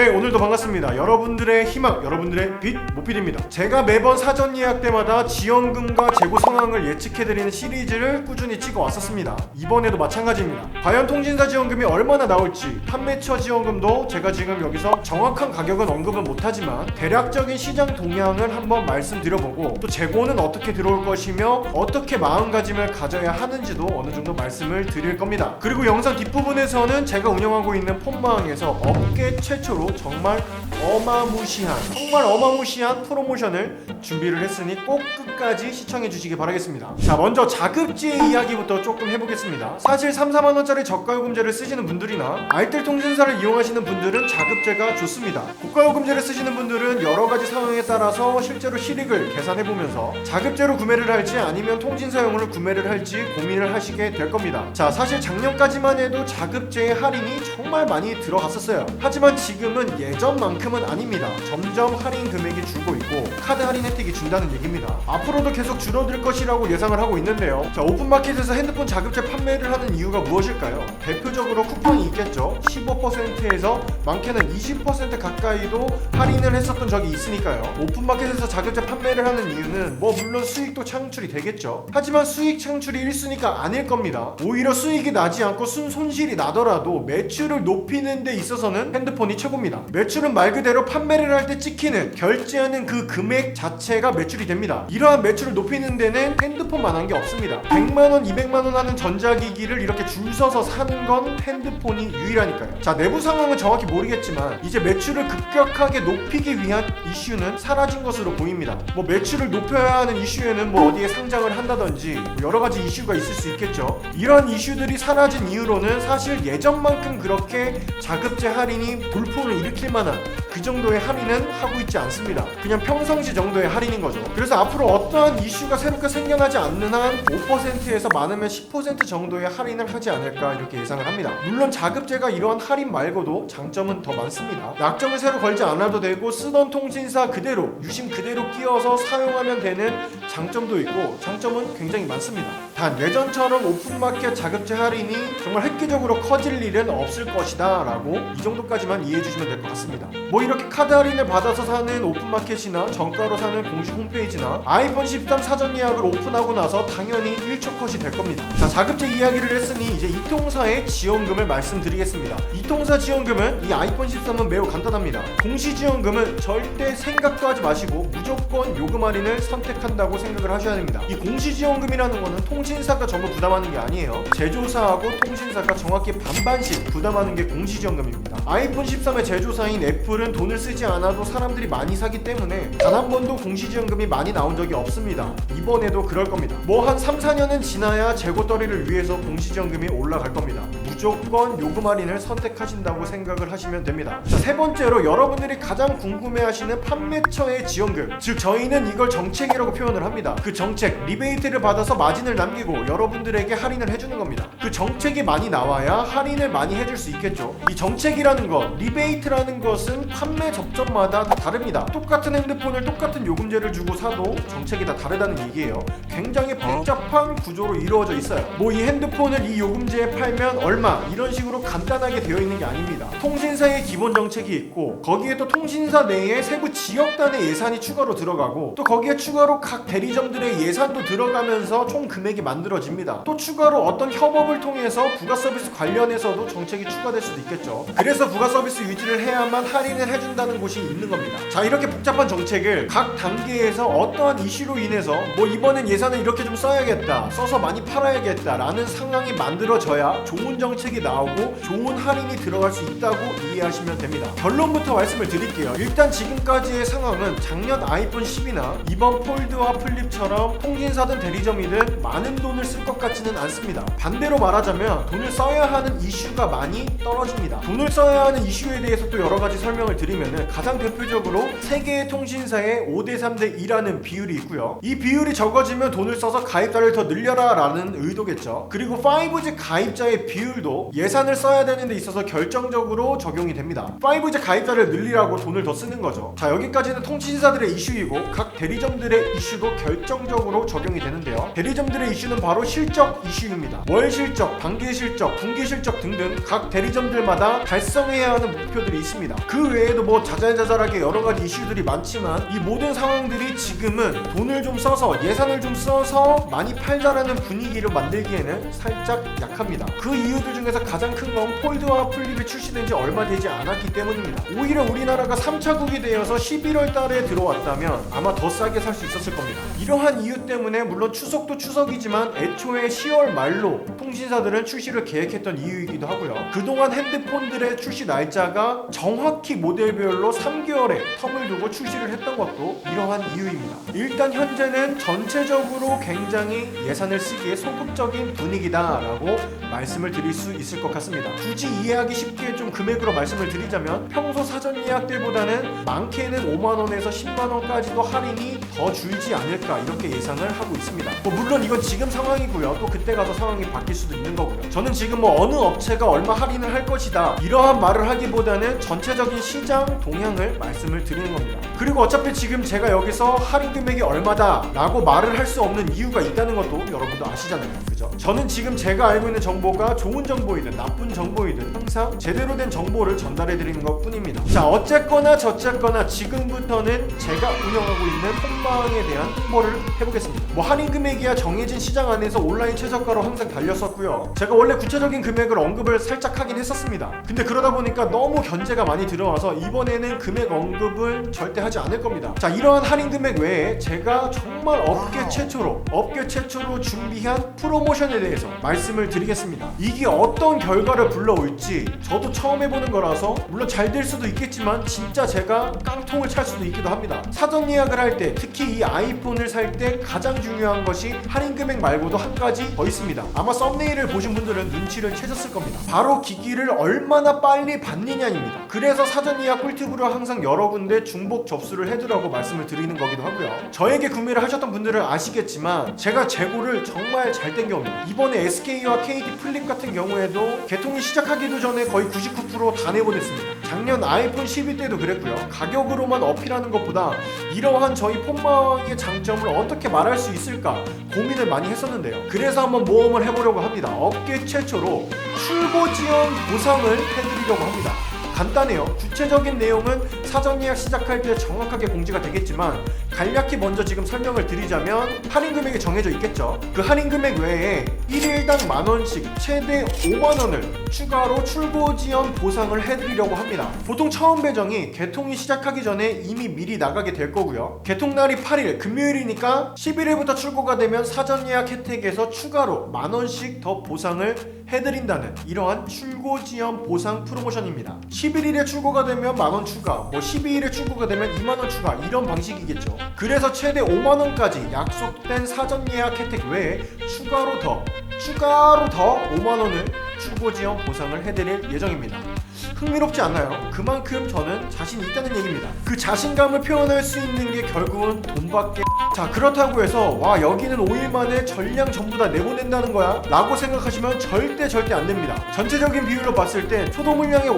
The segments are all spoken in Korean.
네 오늘도 반갑습니다. 여러분들의 희망 여러분들의 빛 모필입니다. 제가 매번 사전 예약 때마다 지원금과 재고 상황을 예측해드리는 시리즈를 꾸준히 찍어 왔었습니다. 이번에도 마찬가지입니다. 과연 통신사 지원금이 얼마나 나올지 판매처 지원금도 제가 지금 여기서 정확한 가격은 언급은 못하지만 대략적인 시장 동향을 한번 말씀드려보고 또 재고는 어떻게 들어올 것이며 어떻게 마음가짐을 가져야 하는지도 어느 정도 말씀을 드릴 겁니다. 그리고 영상 뒷부분에서는 제가 운영하고 있는 폰망에서 업계 최초로 정말 어마무시한 정말 어마무시한 프로모션을 준비를 했으니 꼭 끝까지 시청해 주시기 바라겠습니다. 자 먼저 자급제의 이야기부터 조금 해보겠습니다. 사실 3, 4만원짜리 저가요금제를 쓰시는 분들이나 알뜰 통신사를 이용하시는 분들은 자급제가 좋습니다. 고가요금제를 쓰시는 분들은 여러가지 상황에 따라서 실제로 실익을 계산해보면서 자급제로 구매를 할지 아니면 통신사용으로 구매를 할지 고민을 하시게 될 겁니다. 자 사실 작년까지만 해도 자급제의 할인이 정말 많이 들어갔었어요. 하지만 지금은 예전만큼은 아닙니다. 점점 할인 금액이 줄고 있고 카드 할인 혜택이 준다는 얘기입니다. 앞으로도 계속 줄어들 것이라고 예상을 하고 있는데요. 자 오픈마켓에서 핸드폰 자급제 판매를 하는 이유가 무엇일까요? 대표적으로 쿠폰이 있겠죠. 15%에서 많게는 20% 가까이도 할인을 했었던 적이 있으니까요. 오픈마켓에서 자급제 판매를 하는 이유는 뭐 물론 수익도 창출이 되겠죠. 하지만 수익 창출이 1순위가 아닐 겁니다. 오히려 수익이 나지 않고 순 손실이 나더라도 매출을 높이는 데 있어서는 핸드폰이 최고 입니다. 매출은 말 그대로 판매를 할 때 찍히는 결제하는 그 금액 자체가 매출이 됩니다. 이러한 매출을 높이는 데는 핸드폰만 한 게 없습니다. 100만 원 200만 원 하는 전자기기를 이렇게 줄 서서 사는 건 핸드폰이 유일하니까요. 자 내부 상황은 정확히 모르겠지만 이제 매출을 급격하게 높이기 위한 이슈는 사라진 것으로 보입니다. 뭐 매출을 높여야 하는 이슈에는 뭐 어디에 상장을 한다든지 뭐 여러 가지 이슈가 있을 수 있겠죠. 이러한 이슈들이 사라진 이후로는 사실 예전만큼 그렇게 자급제 할인이 돌풍을 일으킬 만한 그 정도의 할인은 하고 있지 않습니다. 그냥 평상시 정도의 할인인 거죠. 그래서 앞으로 어떠한 이슈가 새롭게 생겨나지 않는 한 5%에서 많으면 10% 정도의 할인을 하지 않을까 이렇게 예상을 합니다. 물론 자급제가 이러한 할인 말고도 장점은 더 많습니다. 약정을 새로 걸지 않아도 되고 쓰던 통신사 그대로 유심 그대로 끼워서 사용하면 되는 장점도 있고 장점은 굉장히 많습니다. 단 예전처럼 오픈마켓 자급제 할인이 정말 획기적으로 커질 일은 없을 것이다 라고 이 정도까지만 이해해 주시면 될 것 같습니다. 뭐 이렇게 카드 할인을 받아서 사는 오픈마켓이나 정가로 사는 공식 홈페이지나 아이폰 13 사전 예약을 오픈하고 나서 당연히 1초 컷이 될 겁니다. 자, 자급제 이야기를 했으니 이제 이통사의 지원금을 말씀드리겠습니다. 이통사 지원금은 이 아이폰 13은 매우 간단합니다. 공시 지원금은 절대 생각도 하지 마시고 무조건 요금 할인을 선택한다고 생각을 하셔야 됩니다. 이 공시 지원금이라는 거는 통신사가 전부 부담하는 게 아니에요. 제조사하고 통신사가 정확히 반반씩 부담하는 게 공시 지원금입니다. 아이폰 13의 제조사인 애플은 돈을 쓰지 않아도 사람들이 많이 사기 때문에 단 한 번도 공시지원금이 많이 나온 적이 없습니다. 이번에도 그럴 겁니다. 뭐 한 3, 4년은 지나야 재고떨이를 위해서 공시지원금이 올라갈 겁니다. 무조건 요금 할인을 선택하신다고 생각을 하시면 됩니다. 자, 세 번째로 여러분들이 가장 궁금해하시는 판매처의 지원금. 즉 저희는 이걸 정책이라고 표현을 합니다. 그 정책 리베이트를 받아서 마진을 남기고 여러분들에게 할인을 해주는 겁니다. 그 정책이 많이 나와야 할인을 많이 해줄 수 있겠죠. 이 정책이라는 것, 리베이트라는 것은 판매 접점마다 다 다릅니다. 똑같은 핸드폰을 똑같은 요금제를 주고 사도 정책이 다 다르다는 얘기예요. 굉장히 복잡한 구조로 이루어져 있어요. 뭐 이 핸드폰을 이 요금제에 팔면 얼마 이런 식으로 간단하게 되어 있는 게 아닙니다. 통신사의 기본 정책이 있고 거기에 또 통신사 내에 세부 지역단의 예산이 추가로 들어가고 또 거기에 추가로 각 대리점들의 예산도 들어가면서 총 금액이 만들어집니다. 또 추가로 어떤 협업을 통해서 부가 서비스 관련해서도 정책이 추가될 수도 있겠죠. 그래서 부가 서비스 유지를 해야만 할인을 해준다는 곳이 있는 겁니다. 자 이렇게 복잡한 정책을 각 단계에서 어떠한 이슈로 인해서 뭐 이번엔 예산을 이렇게 좀 써야겠다, 써서 많이 팔아야겠다라는 상황이 만들어져야 좋은 정책 이 나오고 좋은 할인이 들어갈 수 있다고 이해하시면 됩니다. 결론부터 말씀을 드릴게요. 일단 지금까지의 상황은 작년 아이폰 10이나 이번 폴드와 플립처럼 통신사든 대리점이든 많은 돈을 쓸 것 같지는 않습니다. 반대로 말하자면 돈을 써야 하는 이슈가 많이 떨어집니다. 돈을 써야 하는 이슈에 대해서 또 여러 가지 설명을 드리면은 가장 대표적으로 세계의 통신사의 5대 3대 2라는 비율이 있고요. 이 비율이 적어지면 돈을 써서 가입자를 더 늘려라 라는 의도겠죠. 그리고 5G 가입자의 비율도 이유도 예산을 써야 되는 데 있어서 결정적으로 적용이 됩니다. 5G 가입자를 늘리라고 돈을 더 쓰는 거죠. 자 여기까지는 통신사들의 이슈이고 각 대리점들의 이슈도 결정적으로 적용이 되는데요. 대리점들의 이슈는 바로 실적 이슈입니다. 월 실적, 단기 실적, 분기 실적 등등 각 대리점들마다 달성해야 하는 목표들이 있습니다. 그 외에도 뭐 자잘자잘하게 여러 가지 이슈들이 많지만 이 모든 상황들이 지금은 돈을 좀 써서 예산을 좀 써서 많이 팔자라는 분위기를 만들기에는 살짝 약합니다. 그 이유들 중에서 가장 큰 건 폴드와 플립이 출시된 지 얼마 되지 않았기 때문입니다. 오히려 우리나라가 3차국이 되어서 11월 달에 들어왔다면 아마 더 싸게 살 수 있었을 겁니다. 이러한 이유 때문에 물론 추석도 추석이지만 애초에 10월 말로 통신사들은 출시를 계획했던 이유이기도 하고요. 그동안 핸드폰들의 출시 날짜가 정확히 모델별로 3개월의 텀을 두고 출시를 했던 것도 이러한 이유입니다. 일단 현재는 전체적으로 굉장히 예산을 쓰기에 소극적인 분위기다라고 말씀을 드릴 수 있을 것 같습니다. 굳이 이해하기 쉽게 좀 금액으로 말씀을 드리자면 평소 사전 예약 때보다는 많게는 5만 원에서 10만 원까지도 할인이 더 줄지 않을까 이렇게 예상을 하고 있습니다. 뭐 물론 이건 지금 상황이고요. 또 그때 가서 상황이 바뀔 수도 있는 거고요. 저는 지금 뭐 어느 업체가 얼마 할인을 할 것이다 이러한 말을 하기보다는 전체적인 시장 동향을 말씀을 드리는 겁니다. 그리고 어차피 지금 제가 여기서 할인 금액이 얼마다라고 말을 할 수 없는 이유가 있다는 것도 여러분도 아시잖아요. 그죠? 저는 지금 제가 알고 있는 정보가 좋은 정보이든 나쁜 정보이든 항상 제대로 된 정보를 전달해 드리는 것 뿐입니다. 자, 어쨌거나 저쨌거나 지금부터는 제가 운영하고 있는 홈방에 대한 홍보를 해보겠습니다. 뭐 할인 금액이야 정해진 시장 안에서 온라인 최저가로 항상 달렸었고요. 제가 원래 구체적인 금액을 언급을 살짝 하긴 했었습니다. 근데 그러다 보니까 너무 견제가 많이 들어와서 이번에는 금액 언급을 절대 하지 않을 겁니다. 자, 이러한 할인 금액 외에 제가 정말 업계 최초로 업계 최초로 준비한 프로모션에 대해서 말씀을 드리겠습니다. 이게 어떤 결과를 불러올지 저도 처음 해보는 거라서 물론 잘 될 수도 있겠지만 진짜 제가 깡통을 찰 수도 있기도 합니다. 사전 예약을 할 때 특히 이 아이폰을 살 때 가장 중요한 것이 할인 금액 말고도 한 가지 더 있습니다. 아마 썸네일을 보신 분들은 눈치를 채셨을 겁니다. 바로 기기를 얼마나 빨리 받느냐입니다. 그래서 사전 예약 꿀팁으로 항상 여러 군데 중복 접수를 해두라고 말씀을 드리는 거기도 하고요. 저에게 구매를 하셨던 분들은 아시겠지만 제가 재고를 정말 잘 땡겨옵니다. 이번에 SK와 KT 플립 같은 경우에도 개통이 시작하기도 전에 거의 99%다 내보냈습니다. 작년 아이폰 12 때도 그랬고요. 가격으로만 어필하는 것보다 이러한 저희 폰망의 장점을 어떻게 말할 수 있을까 고민을 많이 했었는데요. 그래서 한번 모험을 해보려고 합니다. 업계 최초로 출고 지원 보상을 해드리려고 합니다. 간단해요. 구체적인 내용은 사전 예약 시작할 때 정확하게 공지가 되겠지만 간략히 먼저 지금 설명을 드리자면 할인 금액이 정해져 있겠죠. 그 할인 금액 외에 1일당 만 원씩 최대 5만 원을 추가로 출고 지원 보상을 해드리려고 합니다. 보통 처음 배정이 개통이 시작하기 전에 이미 미리 나가게 될 거고요. 개통 날이 8일 금요일이니까 11일부터 출고가 되면 사전 예약 혜택에서 추가로 만 원씩 더 보상을 해드린다는 이러한 출고 지원 보상 프로모션입니다. 11일에 출고가 되면 만원 추가, 뭐 12일에 출고가 되면 2만 원 추가 이런 방식이겠죠. 그래서 최대 5만 원까지 약속된 사전 예약 혜택 외에 추가로 더 추가로 더 5만 원을 출고 지원 보상을 해드릴 예정입니다. 흥미롭지 않나요? 그만큼 저는 자신 있다는 얘기입니다. 그 자신감을 표현할 수 있는 게 결국은 돈밖에 자 그렇다고 해서 와 여기는 5일 만에 전량 전부 다 내보낸다는 거야? 라고 생각하시면 절대 절대 안 됩니다. 전체적인 비율로 봤을 때 초도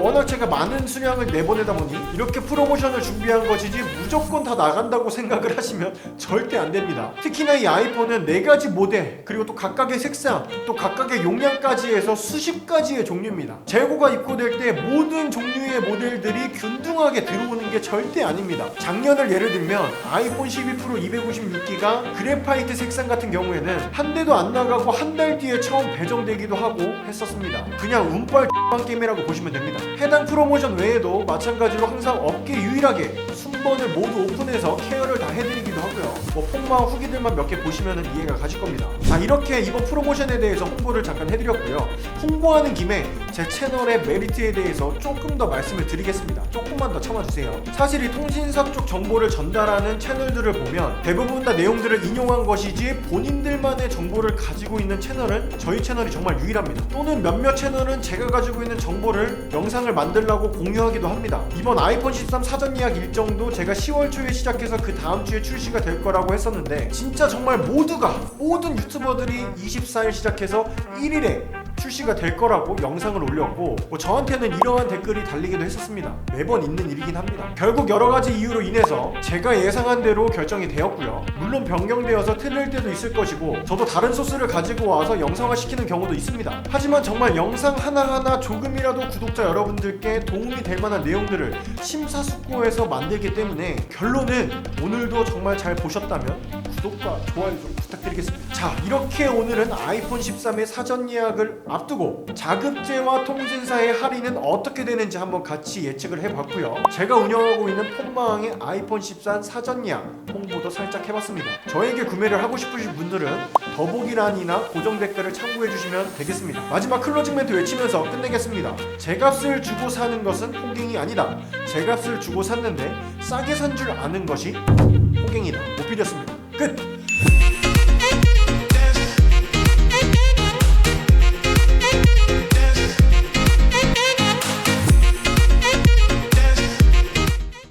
워낙 제가 많은 수량을 내보내다 보니 이렇게 프로모션을 준비한 것이지 무조건 다 나간다고 생각을 하시면 절대 안 됩니다. 특히나 이 아이폰은 네 가지 모델 그리고 또 각각의 색상 또 각각의 용량까지 해서 수십 가지의 종류입니다. 재고가 입고될 때 모든 종류의 모델들이 균등하게 들어오는 게 절대 아닙니다. 작년을 예를 들면 아이폰 12 프로 256기가 그래파이트 색상 같은 경우에는 한 대도 안 나가고 한 달 뒤에 처음 배정되기도 하고 했었습니다. 그냥 운빨 X방 게임이라고 보시면 됩니다. 해당 프로모션 외에도 마찬가지로 항상 업계 유일하게 순번을 모두 오픈해서 케어를 다 해드리기도 하고요. 뭐 폰마 후기들만 몇 개 보시면 이해가 가실 겁니다. 자 이렇게 이번 프로모션에 대해서 홍보를 잠깐 해드렸고요. 홍보하는 김에 제 채널의 메리트에 대해서 조금 더 말씀을 드리겠습니다. 조금만 더 참아주세요. 사실 이 통신사 쪽 정보를 전달하는 채널들을 보면 대부분 다 내용들을 인용한 것이지 본인들만의 정보를 가지고 있는 채널은 저희 채널이 정말 유일합니다. 또는 몇몇 채널은 제가 가지고 있는 정보를 영상을 만들라고 공유하기도 합니다. 이번 아이폰 13 사전 예약 일정도 제가 10월 초에 시작해서 그 다음 주에 출시가 될 거라고 했었는데 진짜 정말 모두가 모든 유튜버들이 24일 시작해서 1일에 출시가 될 거라고 영상을 올렸고 뭐 저한테는 이러한 댓글이 달리기도 했었습니다. 매번 있는 일이긴 합니다. 결국 여러 가지 이유로 인해서 제가 예상한 대로 결정이 되었고요. 물론 변경되어서 틀릴 때도 있을 것이고 저도 다른 소스를 가지고 와서 영상화 시키는 경우도 있습니다. 하지만 정말 영상 하나하나 조금이라도 구독자 여러분들께 도움이 될 만한 내용들을 심사숙고해서 만들기 때문에 결론은 오늘도 정말 잘 보셨다면 구독과 좋아요 좀 부탁드리겠습니다. 자, 이렇게 오늘은 아이폰 13의 사전 예약을 앞두고 자급제와 통신사의 할인은 어떻게 되는지 한번 같이 예측을 해봤고요. 제가 운영하고 있는 폰마왕의 아이폰 13 사전 예약 홍보도 살짝 해봤습니다. 저에게 구매를 하고 싶으신 분들은 더보기란이나 고정 댓글을 참고해 주시면 되겠습니다. 마지막 클로징 멘트 외치면서 끝내겠습니다. 제 값을 주고 사는 것은 호갱이 아니다. 제 값을 주고 샀는데 싸게 산 줄 아는 것이 호갱이다. 못 비렸습니다. 끝!